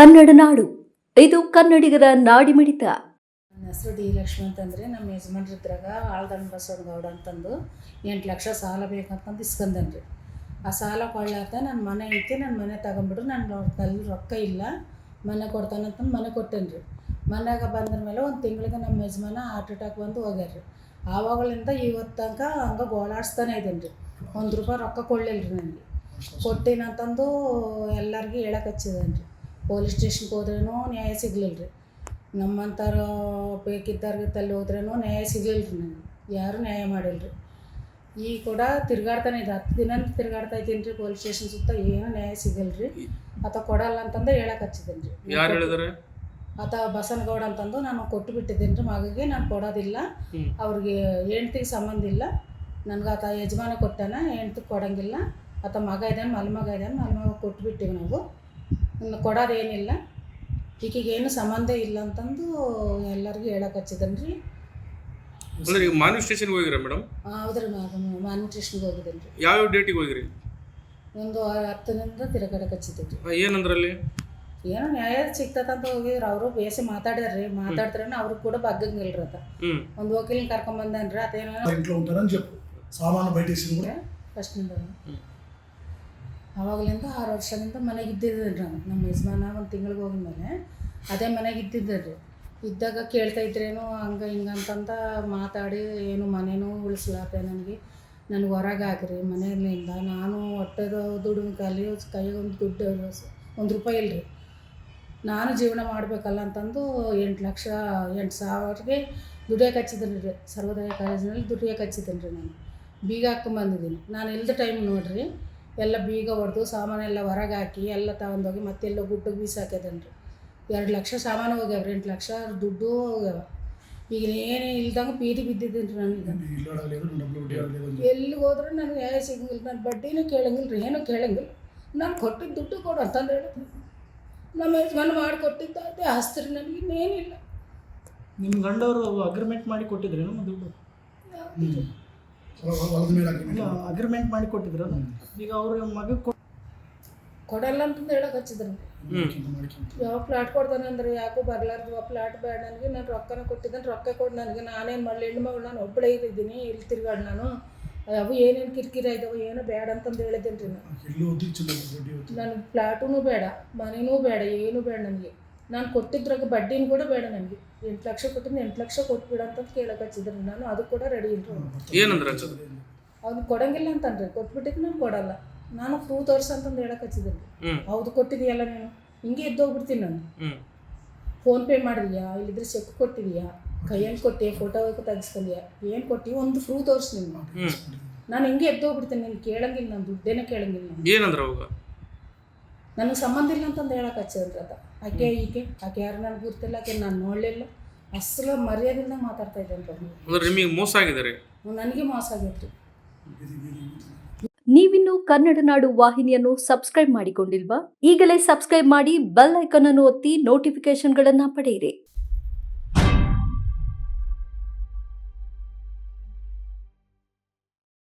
ಕನ್ನಡ ನಾಡು. ಇದು ಕನ್ನಡಿಗರ ನಾಡಿಮಿಡಿತ ನನ್ನ ಹೆಸರು ಡಿ ಲಕ್ಷ್ಮಿ ಅಂತಂದರೆ ನಮ್ಮ ಯಜಮಾನ್ರ ಇದ್ರಾಗ ಆಳ್ದಂಡ ಬಸವನ ಗೌಡ ಅಂತಂದು ಎಂಟು ಲಕ್ಷ ಸಾಲ ಬೇಕಂತಂದು ರೀ ಆ ಸಾಲ ಕೊಳ್ಳಾಕ ನನ್ನ ಮನೆ ಐತಿ ನನ್ನ ಮನೆ ತಗೊಂಬಿಟ್ರು ನನ್ನ ಅಲ್ಲಿ ರೊಕ್ಕ ಇಲ್ಲ, ಮನೆ ಕೊಡ್ತಾನಂತಂದು ಮನೆ ಕೊಟ್ಟೇನ್ರಿ. ರೀ ಮನೆಯಾಗ ಬಂದ್ರ ಮೇಲೆ ಒಂದು ತಿಂಗಳಿಗೆ ನಮ್ಮ ಯಜಮಾನ ಹಾರ್ಟ್ ಅಟ್ಯಾಕ್ ಬಂದು ಹೋಗ್ಯಾರ ರೀ ಆವಾಗಲಿಂದ ಇವತ್ತು ತನಕ ಹಂಗೆ ಗೋಳಾಡ್ಸ್ತಾನೆ ಇದ್ದೇನೆ ರೀ ಒಂದು ರೂಪಾಯಿ ರೊಕ್ಕ ಕೊಡಲಿಲ್ಲ ರೀ ನನಗೆ. ಕೊಟ್ಟಿನಂತಂದು ಎಲ್ಲರಿಗೂ ಹೇಳಕ್ಕೆ ಹಚ್ಚಿದ್ದೇನೆ ರೀ ಪೊಲೀಸ್ ಸ್ಟೇಷನ್ಗೆ ಹೋದ್ರೂ ನ್ಯಾಯ ಸಿಗ್ಲಿಲ್ಲ ರೀ ನಮ್ಮಂಥವ್ರು ಬೇಕಿದ್ದವ್ರಿಗೆ ತಲ್ಲಿ ಹೋದ್ರೂ ನ್ಯಾಯ ಸಿಗಲಿಲ್ಲ ರೀ ನನಗೆ ಯಾರೂ ನ್ಯಾಯ ಮಾಡಿಲ್ಲ ರೀ ಈಗ ಕೂಡ ತಿರ್ಗಾಡ್ತಾನೆ ಇದೆ. ಹತ್ತು ದಿನ ತಿರ್ಗಾಡ್ತಾ ಇದ್ದೀನಿ ರೀ ಪೊಲೀಸ್ ಸ್ಟೇಷನ್ ಸುತ್ತ. ಏನೂ ನ್ಯಾಯ ಸಿಗಲ್ಲ ರೀ ಆತ ಕೊಡಲ್ಲ ಅಂತಂದು ಹೇಳಕ್ಕೆ ಹಚ್ಚಿದ್ದೀನಿ ರೀ ಯಾರು ಹೇಳಿದ್ರೆ? ಆತ ಬಸನಗೌಡ ಅಂತಂದು ನಾನು ಕೊಟ್ಟು ಬಿಟ್ಟಿದ್ದೀನಿ ರೀ ಮಗಗೆ ನಾನು ಕೊಡೋದಿಲ್ಲ. ಅವ್ರಿಗೆ ಹೆಂಡ್ತಿಗೆ ಸಂಬಂಧ ಇಲ್ಲ. ನನಗೆ ಆತ ಯಜಮಾನ ಕೊಟ್ಟಾನ ಹೆಂಡ್ತಿಗೆ ಕೊಡಂಗಿಲ್ಲ. ಆತ ಮಗ ಇದ್ದಾನೆ ಮಲ್ಮಗ ಇದ್ದಾನೆ ಮಲ್ಮಗ ಕೊಟ್ಟು ಬಿಟ್ಟಿವಿ ನಾವು. ಕೊಡೋದೇನಿಲ್ಲ ಈಕೆಗೆ ಏನು ಸಂಬಂಧ ಇಲ್ಲ ಅಂತಂದು ಎಲ್ಲರಿಗೂ ಹೇಳಕ್ಕೆ ಹಚ್ಚಿದ್ದೀನಿ ರೀ ಅಂದ್ರೆ ಈಗ ಮಾನ್ಯ ಸ್ಟೇಷನ್ಗೆ ಹೋಗಿರ ಮೇಡಮ್ ಹೌದ್ರಿ ಮಾನ್ಯ ಸ್ಟೇಷನ್ಗೆ ಹೋಗಿದ್ದೀನಿ ರೀ ಯಾವ್ಯಾವ ಡೇಟಿಗೆ ಹೋಗಿರಿ ಒಂದು ಹತ್ತರಿಂದ ತಿರುಗಾಡಕ್ಕೆ ಹಚ್ಚಿದ್ದೀನಿ ರೀ ಆ, ಏನಂದ್ರಲ್ಲಿ ಏನೋ ನ್ಯಾಯ ಸಿಗ್ತದಂತ ಹೋಗಿದ್ರು ಅವರು ಬೇಸಿ ಮಾತಾಡ್ಯಾರ ರೀ ಮಾತಾಡ್ತಾರೇನೋ ಅವ್ರಿಗೆ ಕೂಡ ಬಗ್ಗಂಗಿಲ್ಲ ರೀ ಆತ ಹ್ಮ್ ಒಂದು వకీల్ని కర్కొంబందని అతను ఇంట్లో ఉంటారని చెప్పు సామాను బయట వేసింది కూడా ಫಸ್ಟ್ನಿಂದ ಹ್ಮ್. ಅವಾಗಲಿಂದ ಆರು ವರ್ಷದಿಂದ ಮನೆಗೆ ಇದ್ದಿದ್ದೆ ನಾನು. ನಮ್ಮ ಯಜಮಾನ ಒಂದು ತಿಂಗಳಿಗೆ ಹೋಗಿದ್ಮೇಲೆ ಅದೇ ಮನೆಗೆ ಇದ್ದಿದ್ದೆ ರೀ ಇದ್ದಾಗ ಕೇಳ್ತಾ ಇದ್ರೇನು ಹಂಗೆ ಹಿಂಗೆ ಅಂತಂದ ಮಾತಾಡಿ ಏನು ಮನೇನೂ ಉಳಿಸ್ಲಾತೆ ನನಗೆ. ನನಗೆ ಹೊರಗೆ ಹಾಕ್ರಿ ಮನೆಯಲ್ಲಿಂದ ನಾನು ಹೊಟ್ಟೆದು ದುಡಿಮೆ ಕಲಿ ಕೈಗೊಂದು ದುಡ್ಡು ಒಂದು ರೂಪಾಯಿ ಇಲ್ಲರಿ ನಾನು ಜೀವನ ಮಾಡಬೇಕಲ್ಲ ಅಂತಂದು ಎಂಟು ಲಕ್ಷ, ಎಂಟು ಸಾವಿರಗೆ ದುಡಿಯೋಕೆ ಹಚ್ಚಿದ್ದೀನಿ ರೀ. ಸರ್ವೋದಯ ಕಾಲೇಜಿನಲ್ಲಿ ದುಡಿಯೋಕೆ ಹಚ್ಚಿದ್ದೀನಿ ರೀ ನಾನು. ಬೀಗ ಹಾಕ್ಕೊಂಬಂದಿದ್ದೀನಿ ನಾನು ಇಲ್ಲದ ಟೈಮ್ ನೋಡ್ರಿ. ಎಲ್ಲ ಬೀಗ ಹೊಡೆದು ಸಾಮಾನೆಲ್ಲ ಹೊರಗೆ ಹಾಕಿ ಎಲ್ಲ ತಗೊಂಡೋಗಿ ಮತ್ತೆಲ್ಲೋ ಗುಡ್ಡಗೆ ಬೀಸಾಕ್ಯದನ್ರಿ. ಎರಡು ಲಕ್ಷ ಸಾಮಾನು ಹೋಗ್ಯಾವ ಎಂಟು ಲಕ್ಷ ದುಡ್ಡು ಹೋಗ್ಯಾವ. ಈಗ ಏನೇ ಇಲ್ದಂಗೆ ಪೀಟಿ ಬಿದ್ದಿದ್ದೀನಿ ನನಗೆ ಎಲ್ಲಿ ಹೋದ್ರೂ ನನಗೆ ನ್ಯಾಯ ಸಿಗಂಗಿಲ್ಲ ನಾನು ಬಡ್ಡಿನೂ ಕೇಳಂಗಿಲ್ಲ ರೀ ಏನೂ ಕೇಳಂಗಿಲ್ಲ. ನಾನು ಕೊಟ್ಟಿದ್ದ ದುಡ್ಡು ಕೊಡು ಅಂತಂದು ಹೇಳಿದ್ರು ನಮ್ಮ ಯಜಮಾನ ಮಾಡಿ ಕೊಟ್ಟಿದ್ದು ಅದೇ ಹಸ್ತ್ರಿ ನನಗೆ ಇನ್ನೇನಿಲ್ಲ. ನಿಮ್ಮ ಗಂಡವರು ಅಗ್ರಿಮೆಂಟ್ ಮಾಡಿ ಕೊಟ್ಟಿದ್ರೇನು ದುಡ್ಡು? ಅಗ್ರಿಮೆಂಟ್ ಮಾಡಿ ಕೊಟ್ಟಿದ್ರು. ಈಗ ಅವ್ರ ಮಗ ಕೊಡಲ್ಲ ಅಂತಂದು ಹೇಳಕ್ ಹಚ್ಚಿದ್ರು. ಯಾವ ಫ್ಲಾಟ್ ಕೊಡ್ತಾನೆ ಅಂದ್ರೆ ಯಾಕೋ ಬರ್ಲಾರ್ದು ಆ ಫ್ಲಾಟ್ ಬೇಡ ನನಗೆ ನಾನು ರೊಕ್ಕನ ಕೊಟ್ಟಿದ್ದಾನೆ ರೊಕ್ಕ ಕೊಡು ನನಗೆ ನಾನೇನು ಮಾಡಲಿ ಹೆಣ್ಣು ಮಗಳು ನಾನು ಒಬ್ಬಳೇ ಇದ್ದೀನಿ ಇಲ್ಲಿ ತಿರ್ಗಾಡ ನಾನು. ಅವು ಏನೇನು ಕಿರಿಕಿರಿ ಆಯ್ದವು ಏನೋ ಬೇಡ ಅಂತಂದು ಹೇಳಿದ್ದೇನೆ ರೀ ನಾನು. ಎಲ್ಲೂ ಓದಿ ನನಗೆ ಫ್ಲಾಟೂ ಬೇಡ ಮನೆನೂ ಬೇಡ ಏನೂ ಬೇಡ ನನಗೆ. ನಾನು ಕೊಟ್ಟಿದ್ರಾಗ ಬಡ್ಡಿನ ಕೂಡ ಬೇಡ ನನಗೆ. ಎಂಟು ಲಕ್ಷ ಕೊಟ್ಟಿದ್ದು ಎಂಟು ಲಕ್ಷ ಕೊಟ್ಬಿಡ ಅಂತ ಕೇಳಕ್ಕೆ ಹಚ್ಚಿದ್ರು. ನಾನು ಅದು ಕೂಡ ರೆಡಿ ಏನಂದ್ರ ಅನ್ಸದ ಅವ್ನು ಕೊಡಂಗಿಲ್ಲ ಅಂತಂದ್ರೆ ಕೊಟ್ಬಿಟ್ಟಿದ್ದು ನಾನು ಕೊಡಲ್ಲ. ನಾನು ಪ್ರೂ ತೋರ್ಸ ಅಂತಂದು ಹೇಳಕ್ಕೆ ಹಚ್ಚಿದ್ದೀನಿ. ಹೌದು ಕೊಟ್ಟಿದೆಯಲ್ಲ ನೀನು? ಹಿಂಗೆ ಎದ್ದೋಗ್ಬಿಡ್ತೀನಿ ನಾನು. ಫೋನ್ ಪೇ ಮಾಡಿದ್ಯಾ? ಇಲ್ಲಿದ್ರೆ ಚೆಕ್ ಕೊಟ್ಟಿದೀಯಾ? ಕೈಯಲ್ಲಿ ಕೊಟ್ಟೆ ಫೋಟೋ ತೆಗಿಸ್ಕೊಂಡ್ಯಾ? ಏನು ಕೊಟ್ಟಿ? ಒಂದು ಫ್ರೂ ತೋರ್ಸ್ ನೀನು ನಾನು ಹಿಂಗೆ ಎದ್ದೋಗ್ಬಿಡ್ತೀನಿ ನೀನು ಕೇಳಂಗಿಲ್ಲ ನಾನು ದುಡ್ಡೇನೆ ಕೇಳಂಗಿಲ್ಲ. ಏನಂದ್ರ ಅವಾಗ? ನನಗೆ ಸಂಬಂಧ ಇಲ್ಲ ಅಂತಂದು ಹೇಳಕ್ಕೆ ಅದ ಆಕೆ ಈಕೆ ಆಕೆ ಯಾರು ನನಗೆ ಗೊತ್ತಿಲ್ಲ ಆಕೆ ನಾನು ನೋಡಲಿಲ್ಲ. ಅಸಲು ಮರ್ಯಾದಿಂದ ಮಾತಾಡ್ತಾ ಇದ್ದೆ ನಿಮಗೆ ಮೋಸ ಆಗಿದೆ ನನಗೆ ಮೋಸ ಆಗೈತೆ ನೀವಿನ್ನು ಕನ್ನಡ ನಾಡು ವಾಹಿನಿಯನ್ನು ಸಬ್ಸ್ಕ್ರೈಬ್ ಮಾಡಿಕೊಂಡಿಲ್ವಾ? ಈಗಲೇ ಸಬ್ಸ್ಕ್ರೈಬ್ ಮಾಡಿ ಬೆಲ್ ಐಕನ್ ಅನ್ನು ಒತ್ತಿ ನೋಟಿಫಿಕೇಶನ್ಗಳನ್ನು ಪಡೆಯಿರಿ.